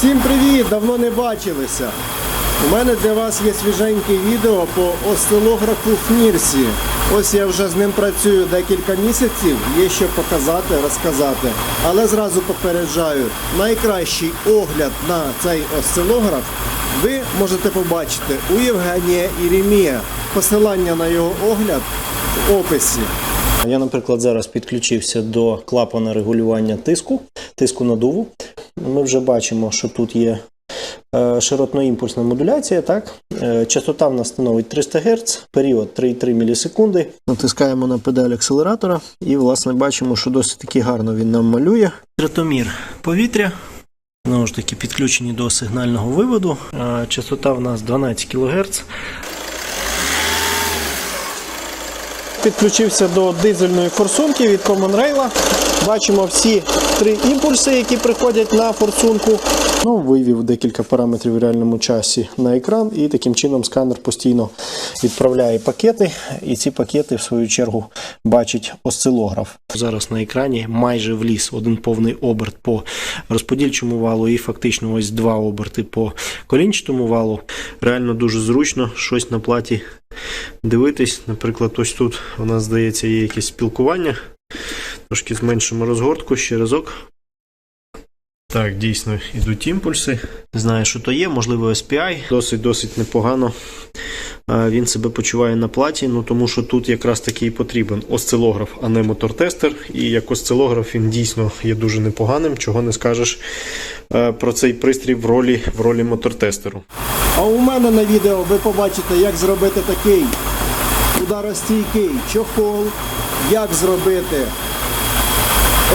Всім привіт! Давно не бачилися. У мене для вас є свіженьке відео по осцилографу Фнірсі. Ось я вже з ним працюю декілька місяців, є що показати, розказати. Але зразу попереджаю, найкращий огляд на цей осцилограф ви можете побачити у Євгенія Ірімія. Посилання на його огляд в описі. Я, наприклад, зараз підключився до клапана регулювання тиску, тиску надуву. Ми вже бачимо, що тут є е, широтно-імпульсна модуляція. Так? Е, Частота в нас становить 300 Гц, період 3,3 мілісекунди. Натискаємо на педаль акселератора і, власне, бачимо, що досить таки гарно він нам малює. Третомір повітря. Знову ж таки, підключені до сигнального виводу. Е, Частота в нас 12 кГц. Підключився до дизельної форсунки від Common Rail. Бачимо всі три імпульси, які приходять на форсунку. Ну, вивів декілька параметрів в реальному часі на екран, і таким чином сканер постійно відправляє пакети, і ці пакети, в свою чергу, бачить осцилограф. Зараз на екрані майже вліз один повний оберт по розподільчому валу, і фактично ось два оберти по колінчатому валу. Реально дуже зручно щось на платі дивитись. Наприклад, ось тут у нас здається є якесь спілкування. Трошки зменшимо розгортку ще разок. Так, дійсно йдуть імпульси. Не знаю, що то є, можливо, SPI. Досить-досить непогано. Він себе почуває на платі, ну тому що тут якраз таки і потрібен осцилограф, а не мотортестер. І як осцилограф він дійсно є дуже непоганим, чого не скажеш про цей пристрій в ролі, в ролі мотортестеру. А у мене на відео ви побачите, як зробити такий ударостійкий чохол, як зробити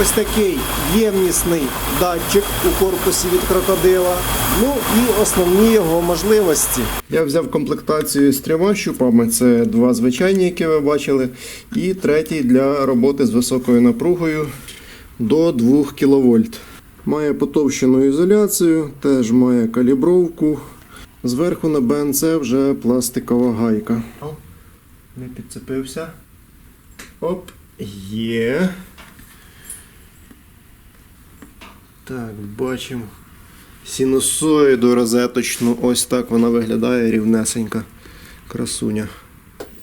ось такий ємнісний датчик у корпусі від крокодила. Ну і основні його можливості. Я взяв комплектацію з трьома щупами. Це два звичайні, які ви бачили, і третій для роботи з високою напругою до 2 кВт. Має потовщену ізоляцію, теж має калібровку. Зверху на БНЦ вже пластикова гайка. Не підцепився. Оп, є. Так, бачимо. Синусоїду розеточну. Ось так вона виглядає рівнесенька. Красуня.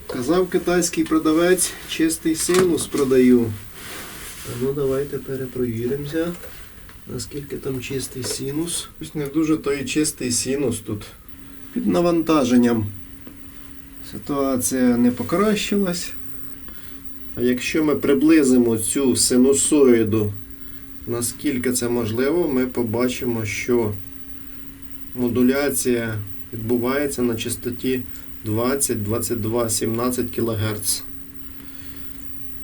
Казав китайський продавець, чистий синус продаю. Ну давайте перепровіримося. Наскільки там чистий синус? Ось не дуже той чистий синус тут. Під навантаженням. Ситуація не покращилась. А якщо ми приблизимо цю синусоїду, наскільки це можливо, ми побачимо, що модуляція відбувається на частоті 20, 22, 17 кГц.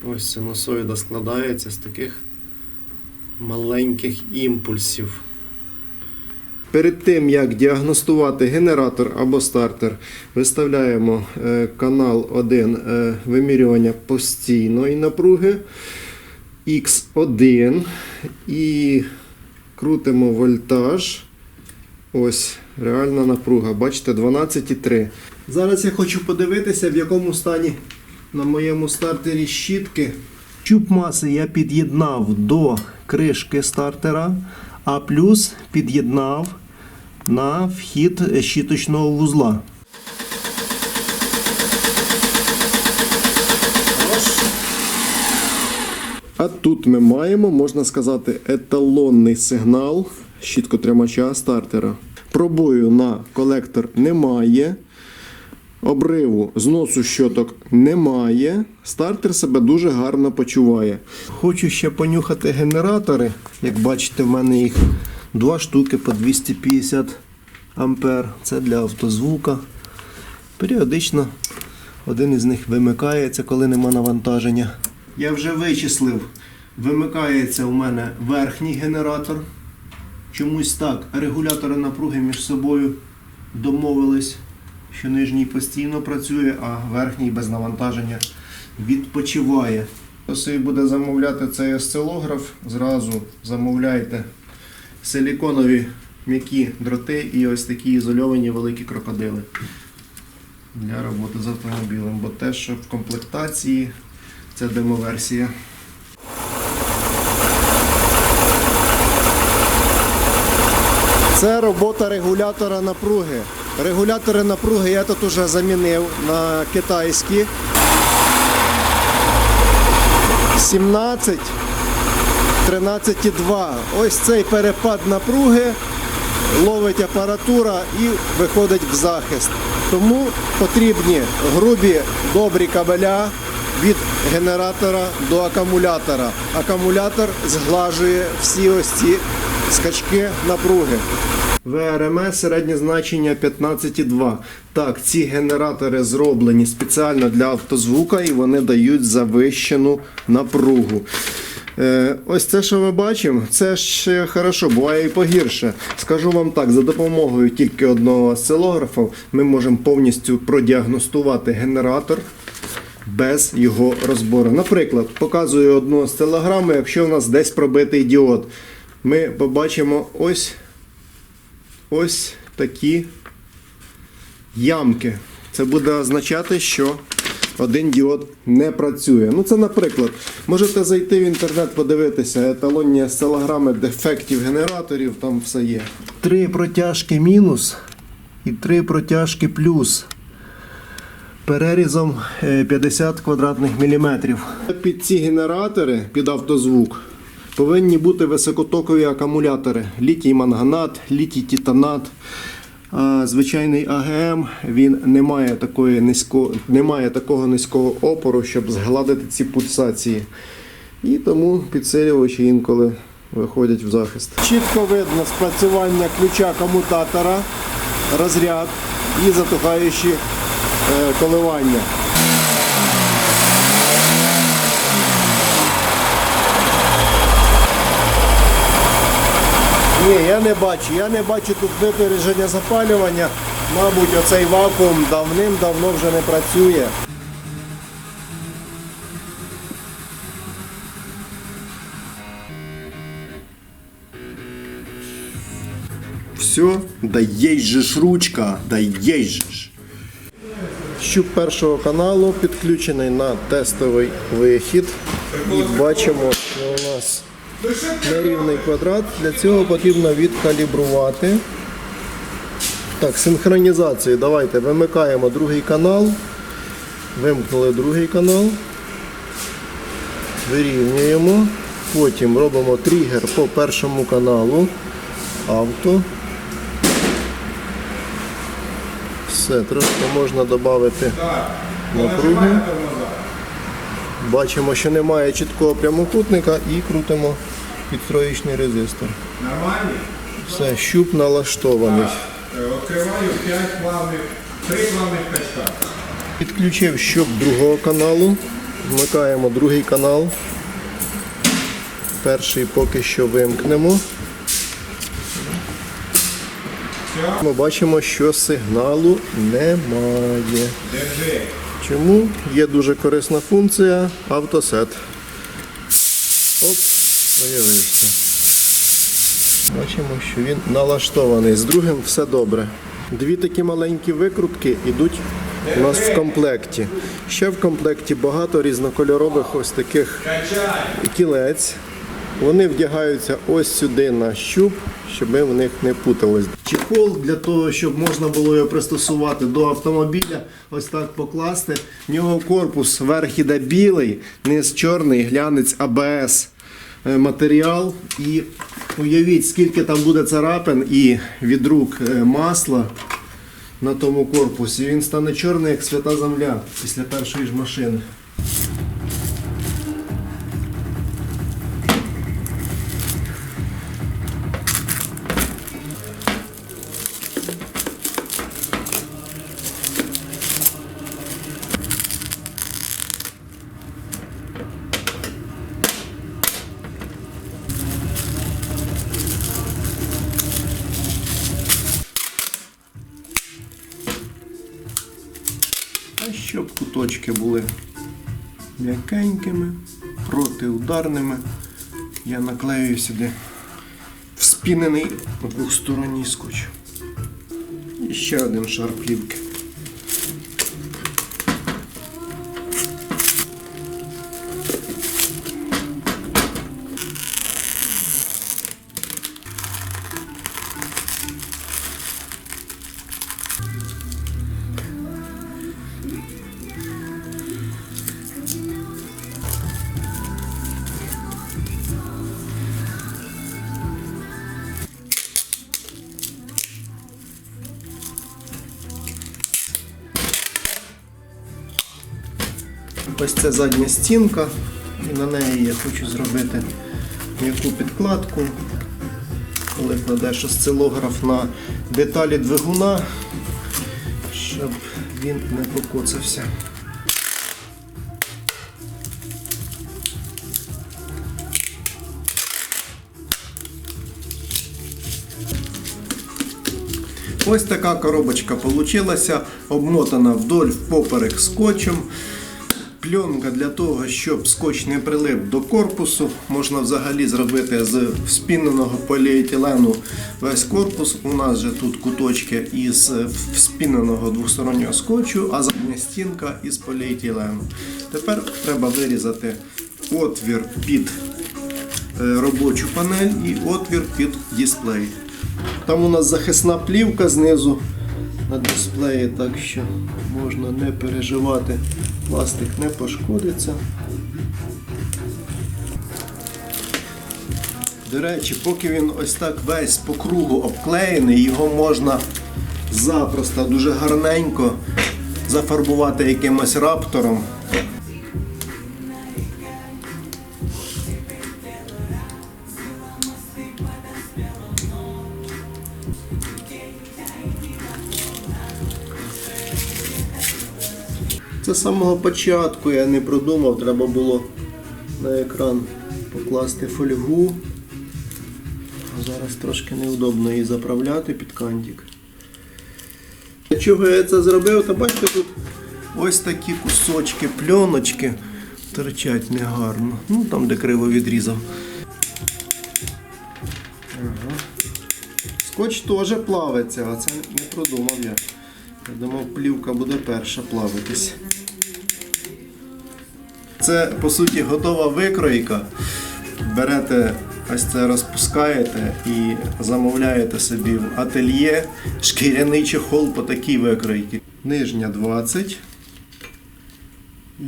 Ось синусоїда складається з таких маленьких імпульсів. Перед тим, як діагностувати генератор або стартер, виставляємо е, канал 1 е, вимірювання постійної напруги X1 і крутимо вольтаж. Ось реальна напруга. Бачите, 12,3. Зараз я хочу подивитися, в якому стані на моєму стартері щітки. Чуб маси я під'єднав до кришки стартера, а плюс під'єднав на вхід щіточного вузла. А тут ми маємо, можна сказати, еталонний сигнал щіткотримача стартера. Пробою на колектор немає. Обриву зносу щоток немає. Стартер себе дуже гарно почуває. Хочу ще понюхати генератори. Як бачите, в мене їх два штуки по 250 ампер. Це для автозвука. Періодично один із них вимикається, коли нема навантаження. Я вже вичислив. Вимикається у мене верхній генератор. Чомусь так. Регулятори напруги між собою домовились що нижній постійно працює, а верхній без навантаження відпочиває. Хто буде замовляти цей осцилограф, зразу замовляйте силіконові м'які дроти і ось такі ізольовані великі крокодили для роботи з автомобілем. Бо те, що в комплектації, це демоверсія. Це робота регулятора напруги. Регулятори напруги я тут уже замінив на китайські. 17, 13,2. Ось цей перепад напруги ловить апаратура і виходить в захист. Тому потрібні грубі добрі кабеля від генератора до акумулятора. Акумулятор зглажує всі ось ці скачки напруги. ВРМС середнє значення 15,2. Так, ці генератори зроблені спеціально для автозвука і вони дають завищену напругу. Е, ось це, що ми бачимо, це ще хорошо, буває і погірше. Скажу вам так, за допомогою тільки одного осцилографа ми можемо повністю продіагностувати генератор без його розбору. Наприклад, показую одну осцилограму, якщо у нас десь пробитий діод. Ми побачимо ось ось такі ямки. Це буде означати, що один діод не працює. Ну, це, наприклад, можете зайти в інтернет, подивитися еталонні осцилограми дефектів генераторів, там все є. Три протяжки мінус і три протяжки плюс. Перерізом е, 50 квадратних міліметрів. Під ці генератори, під автозвук, повинні бути високотокові акумулятори. Літій манганат, літій титанат. А звичайний АГМ він не має, такої низько, не має такого низького опору, щоб згладити ці пульсації. І тому підсилювачі інколи виходять в захист. Чітко видно спрацювання ключа комутатора, розряд і затухаючі е, коливання. Ні, я не бачу. Я не бачу тут випередження запалювання. Мабуть, оцей вакуум давним-давно вже не працює. Все, да є же ж ручка, да є же ж. Щуп першого каналу підключений на тестовий вихід. І бачимо, що у нас нерівний квадрат. Для цього потрібно відкалібрувати. Так, синхронізацію. Давайте вимикаємо другий канал. Вимкнули другий канал. Вирівнюємо. Потім робимо тригер по першому каналу. Авто. Все, трошки можна додати напруги. Бачимо, що немає чіткого прямокутника і крутимо підтроєчний резистор. Нормально? Все, щуп налаштований. Е, Відкриваю 5 плавних, 3 плавних качка. Підключив щуп другого каналу. Вмикаємо другий канал. Перший поки що вимкнемо. Ми бачимо, що сигналу немає. Держи. Чому? Є дуже корисна функція автосет. Оп, появився. Бачимо, що він налаштований. З другим все добре. Дві такі маленькі викрутки йдуть у нас в комплекті. Ще в комплекті багато різнокольорових ось таких кілець. Вони вдягаються ось сюди на щуп, щоб в них не путались. Чехол для того, щоб можна було його пристосувати до автомобіля, ось так покласти. В нього корпус верх іде білий, низ чорний, глянець АБС е, матеріал. І уявіть, скільки там буде царапин і від рук е, масла на тому корпусі. Він стане чорний, як свята земля після першої ж машини. Куточки були м'якенькими, протиударними, я наклею сюди вспінений двохсторонній скотч. І ще один шар плівки. Ось це задня стінка. І на неї я хочу зробити м'яку підкладку. Коли кладеш осцилограф на деталі двигуна, щоб він не покоцався. Ось така коробочка получилася, обмотана вдоль впоперек скотчем. Пленка для того, щоб скотч не прилип до корпусу, можна взагалі зробити з вспіненого поліетилену весь корпус. У нас же тут куточки із вспіненого двостороннього скотчу, а задня стінка із поліетилену. Тепер треба вирізати отвір під е, робочу панель і отвір під дисплей. Там у нас захисна плівка знизу на дисплеї, так що можна не переживати, пластик не пошкодиться. До речі, поки він ось так весь по кругу обклеєний, його можна запросто дуже гарненько зафарбувати якимось раптором. Самого початку я не продумав, треба було на екран покласти фольгу. Зараз трошки неудобно її заправляти під кантик. Для чого я це зробив? Та бачите, тут ось такі кусочки пленочки торчать негарно. Ну там, де криво відрізав. Ага. Скотч теж плавиться, а це не продумав я. Я думав, плівка буде перша плавитись. Це по суті готова викройка. Берете ось це розпускаєте і замовляєте собі в ательє шкіряний чехол по такій викройці. Нижня 20 і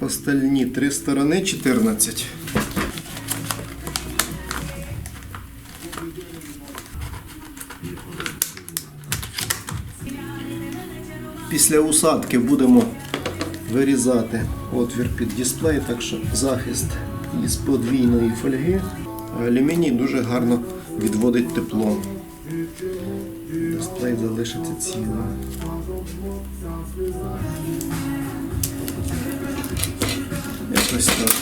остальні три сторони 14. Після усадки будемо вирізати отвір під дисплей, так що захист із подвійної фольги. Алюміній дуже гарно відводить тепло. Дисплей залишиться цілим. Якось так.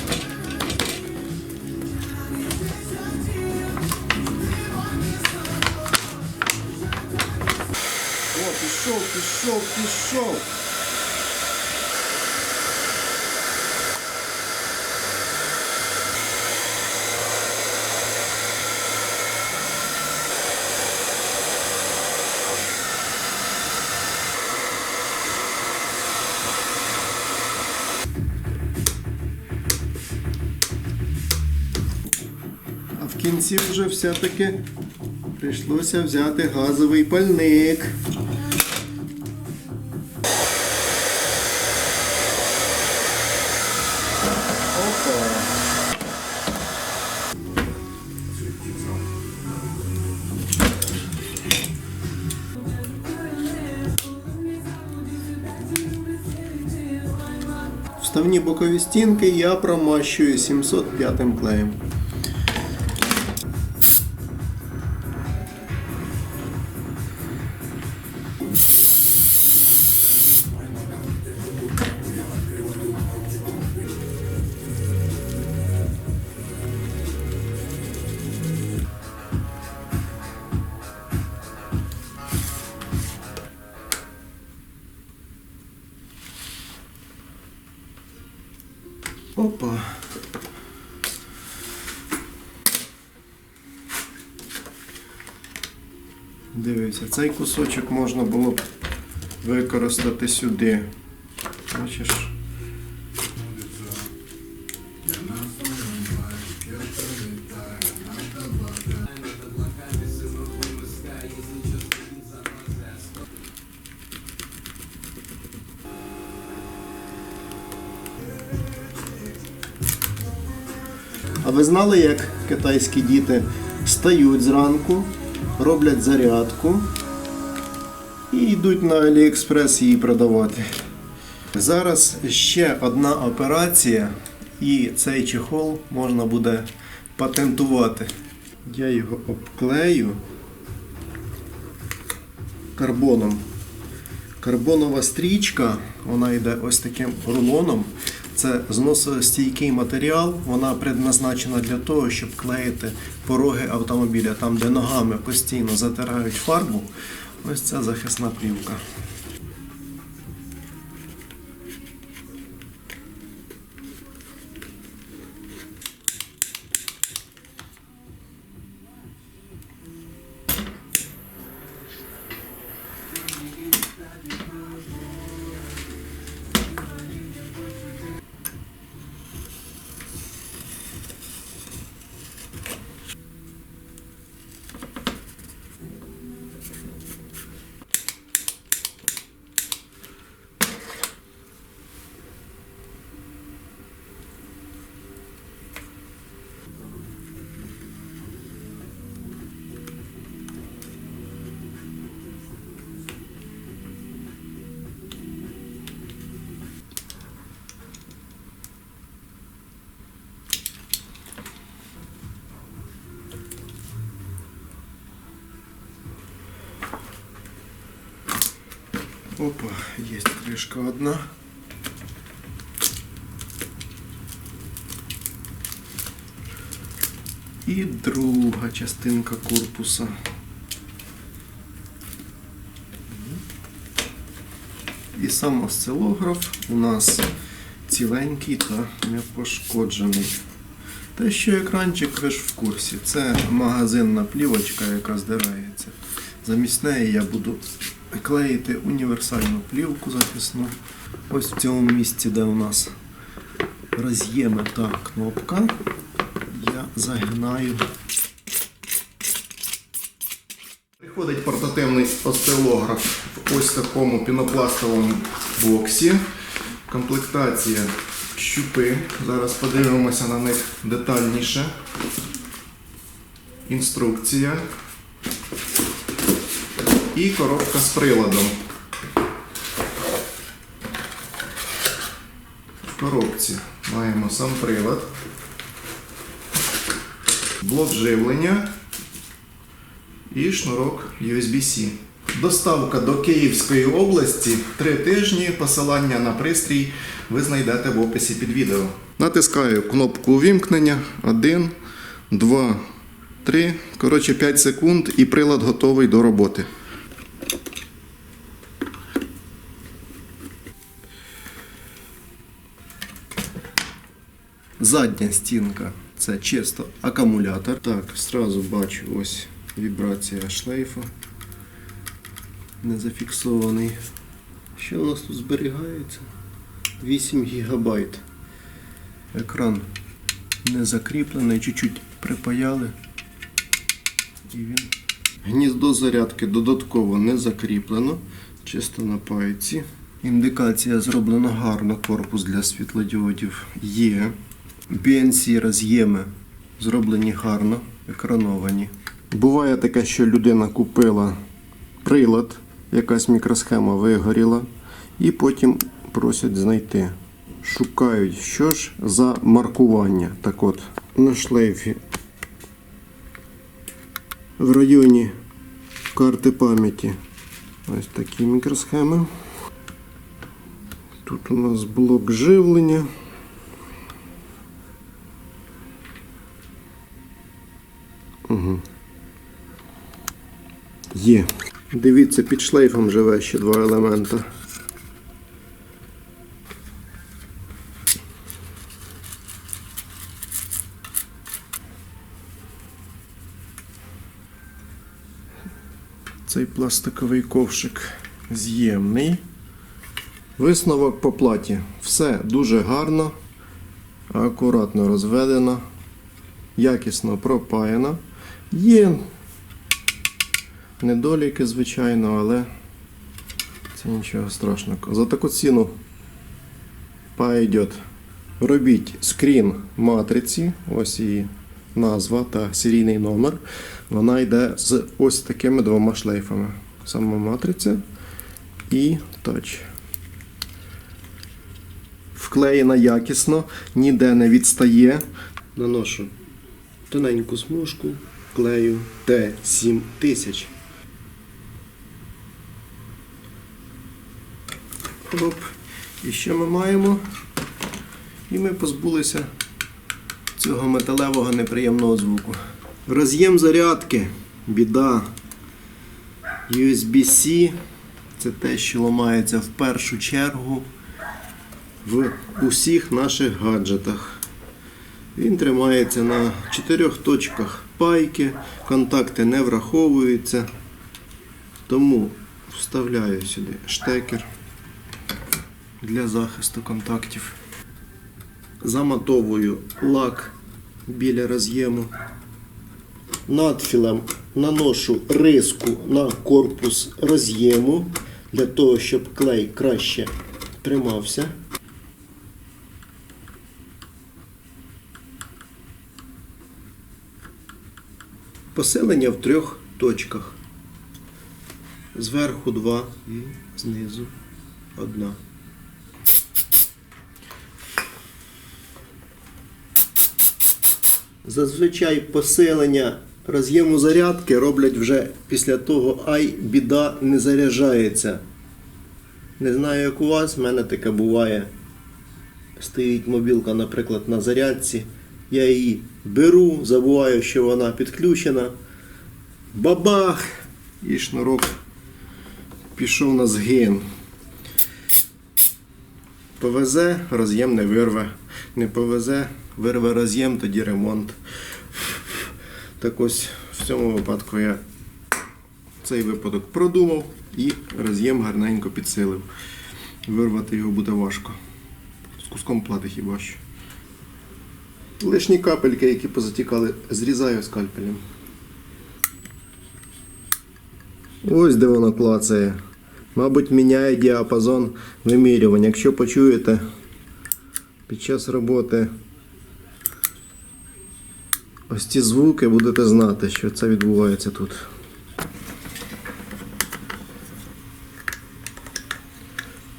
О, пішов, пішов, пішов. Кінці вже все-таки прийшлося взяти газовий пальник. Вставні бокові стінки я промащую 705 клеєм. Дивися, цей кусочок можна було б використати сюди. Бачиш? А ви знали, як китайські діти встають зранку, роблять зарядку і йдуть на Аліекспрес її продавати. Зараз ще одна операція, і цей чехол можна буде патентувати. Я його обклею карбоном. Карбонова стрічка, вона йде ось таким рулоном. Це зносостійкий матеріал, вона предназначена для того, щоб клеїти пороги автомобіля, там, де ногами постійно затирають фарбу. Ось ця захисна плівка. Опа, є кришка одна. І друга частинка корпуса. І сам осцилограф у нас ціленький та не пошкоджений. Те, що екранчик ви ж в курсі, це магазинна плівочка, яка здирається. Замість неї я буду клеїти універсальну плівку захисну. Ось в цьому місці, де у нас роз'єми та кнопка, я загинаю. Приходить портативний осцилограф в ось такому пінопластовому боксі. Комплектація щупи. Зараз подивимося на них детальніше. Інструкція і коробка з приладом. В коробці маємо сам прилад, блок живлення і шнурок USB-C. Доставка до Київської області 3 тижні. Посилання на пристрій ви знайдете в описі під відео. Натискаю кнопку увімкнення. 1, 2, 3. Коротше, 5 секунд і прилад готовий до роботи. Задня стінка це чисто акумулятор. Так, сразу бачу ось вібрація шлейфа. Не зафіксований. Що у нас тут зберігається? 8 ГБ. Екран не закріплений, чуть-чуть припаяли. І він. Гніздо зарядки додатково не закріплено, чисто на пайці. Індикація зроблена гарно, корпус для світлодіодів є. BNC роз'єми зроблені гарно, екрановані. Буває таке, що людина купила прилад, якась мікросхема вигоріла, і потім просять знайти. Шукають, що ж за маркування. Так от, на шлейфі в районі карти пам'яті ось такі мікросхеми. Тут у нас блок живлення. Є. Дивіться, під шлейфом живе ще два елемента. Цей пластиковий ковшик з'ємний. Висновок по платі. Все дуже гарно, акуратно розведено, якісно пропаяно. Є недоліки, звичайно, але це нічого страшного. За таку ціну пойдет. Робіть скрін матриці, ось її назва та серійний номер. Вона йде з ось такими двома шлейфами. Сама матриця і тач. вклеєна якісно, ніде не відстає. Наношу тоненьку смужку клею Т7000. Оп. І що ми маємо? І ми позбулися цього металевого неприємного звуку. Роз'єм зарядки, біда. USB-C це те, що ламається в першу чергу в усіх наших гаджетах. Він тримається на чотирьох точках пайки, контакти не враховуються. Тому вставляю сюди штекер для захисту контактів. Заматовую лак біля роз'єму. Надфілем наношу риску на корпус роз'єму для того, щоб клей краще тримався. Посилення в трьох точках. Зверху два і знизу одна. Зазвичай посилення роз'єму зарядки роблять вже після того, ай, біда не заряджається. Не знаю, як у вас, в мене таке буває. Стоїть мобілка, наприклад, на зарядці. Я її беру, забуваю, що вона підключена. Бабах! І шнурок пішов на згин. Повезе, роз'єм не вирве. Не повезе, вирве роз'єм, тоді ремонт. Так ось в цьому випадку я цей випадок продумав і роз'єм гарненько підсилив. Вирвати його буде важко. З куском плати хіба що. Лишні капельки, які позатікали, зрізаю скальпелем. Ось де воно клацає. Мабуть, міняє діапазон вимірювання. Якщо почуєте під час роботи ось ці звуки, будете знати, що це відбувається тут.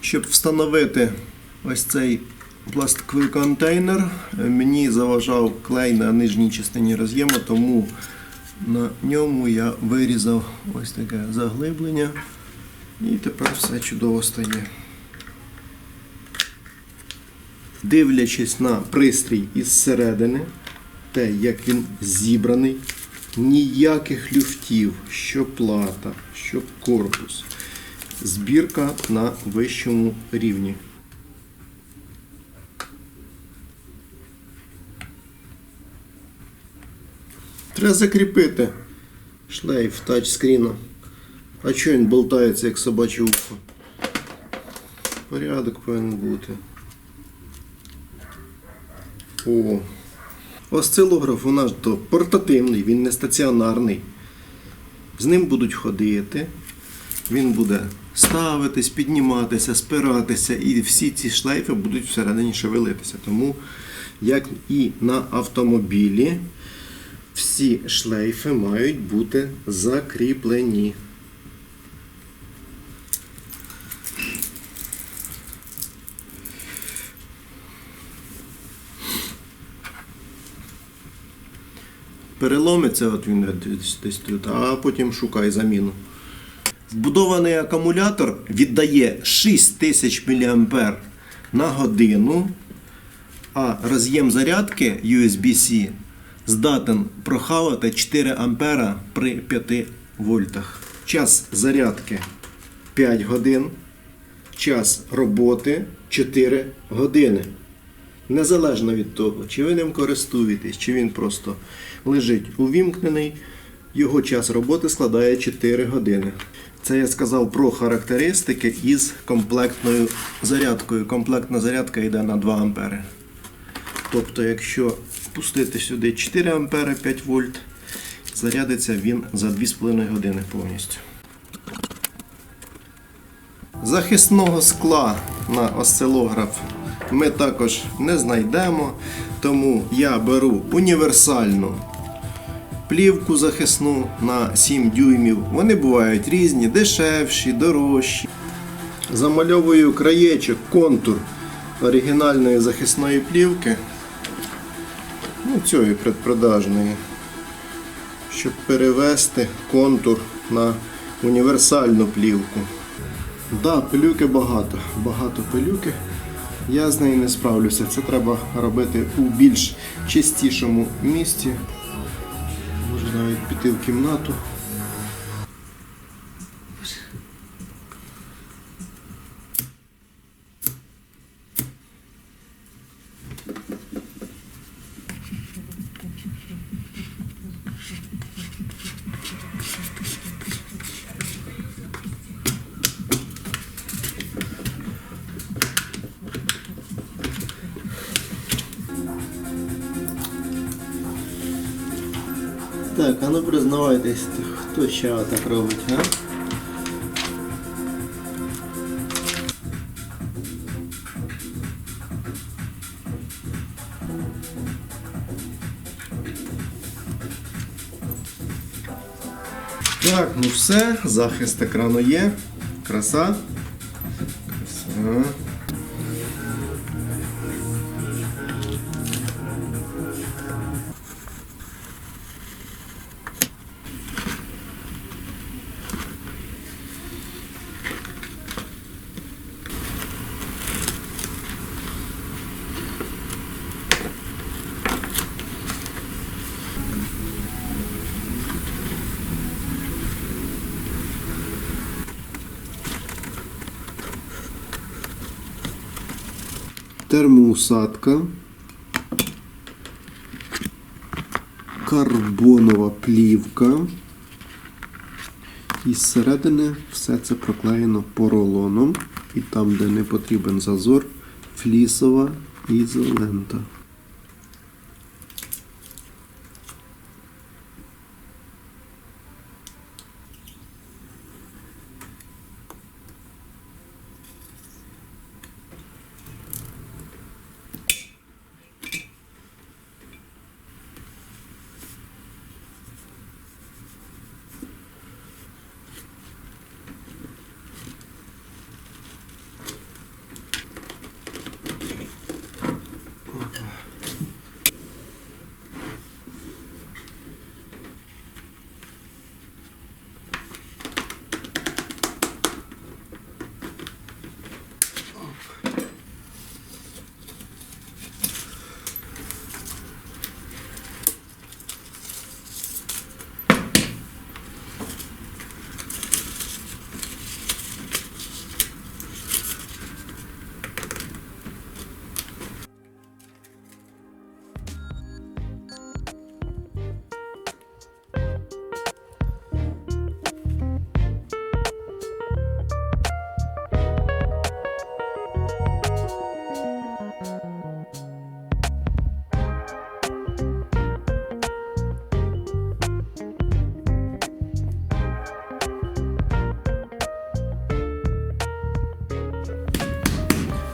Щоб встановити ось цей пластиковий контейнер, мені заважав клей на нижній частині роз'єму, тому на ньому я вирізав ось таке заглиблення. І тепер все чудово стає. Дивлячись на пристрій із середини, те, як він зібраний, ніяких люфтів, що плата, що корпус. Збірка на вищому рівні. Треба закріпити шлейф тачскріна. А чого він болтається, як собаче ухо? Порядок повинен бути. О. Осцилограф у нас то портативний, він не стаціонарний. З ним будуть ходити. Він буде ставитись, підніматися, спиратися, і всі ці шлейфи будуть всередині шевелитися. Тому, як і на автомобілі, всі шлейфи мають бути закріплені. Переломиться, от він десь, десь тут, а потім шукай заміну. Вбудований акумулятор віддає 6000 мА на годину, а роз'єм зарядки USB-C здатен прохавати 4 А при 5 вольтах. Час зарядки 5 годин, час роботи 4 години. Незалежно від того, чи ви ним користуєтесь, чи він просто лежить увімкнений, його час роботи складає 4 години. Це я сказав про характеристики із комплектною зарядкою. Комплектна зарядка йде на 2 ампери. Тобто, якщо пустити сюди 4 ампери 5 вольт, зарядиться він за 2,5 години повністю. Захисного скла на осцилограф ми також не знайдемо, тому я беру універсальну плівку захисну на 7 дюймів. Вони бувають різні, дешевші, дорожчі. Замальовую краєчок, контур оригінальної захисної плівки, ну, цієї предпродажної, щоб перевести контур на універсальну плівку. Да, пилюки багато, багато пилюки. Я з нею не справлюся. Це треба робити у більш чистішому місці. Може навіть піти в кімнату. А ну признавайтесь, хто ще так робить, а? Так, ну все, захист екрану є. Краса. Термоусадка, карбонова плівка. І зсередини все це проклеєно поролоном. І там, де не потрібен зазор, флісова ізолента.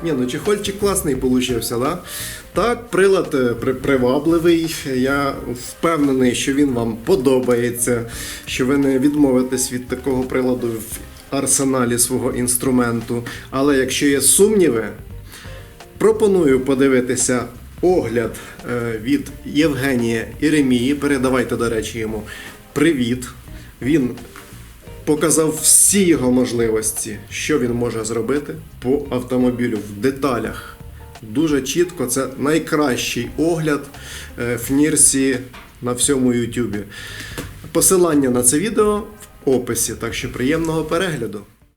Ні, ну чехольчик класний получився, да? Так, прилад е, при- привабливий. Я впевнений, що він вам подобається, що ви не відмовитесь від такого приладу в арсеналі свого інструменту. Але якщо є сумніви, пропоную подивитися огляд е, від Євгенія Іремії. Передавайте, до речі, йому привіт. Він показав всі його можливості, що він може зробити по автомобілю в деталях. Дуже чітко, це найкращий огляд е, в Нірсі на всьому Ютубі. Посилання на це відео в описі, так що приємного перегляду.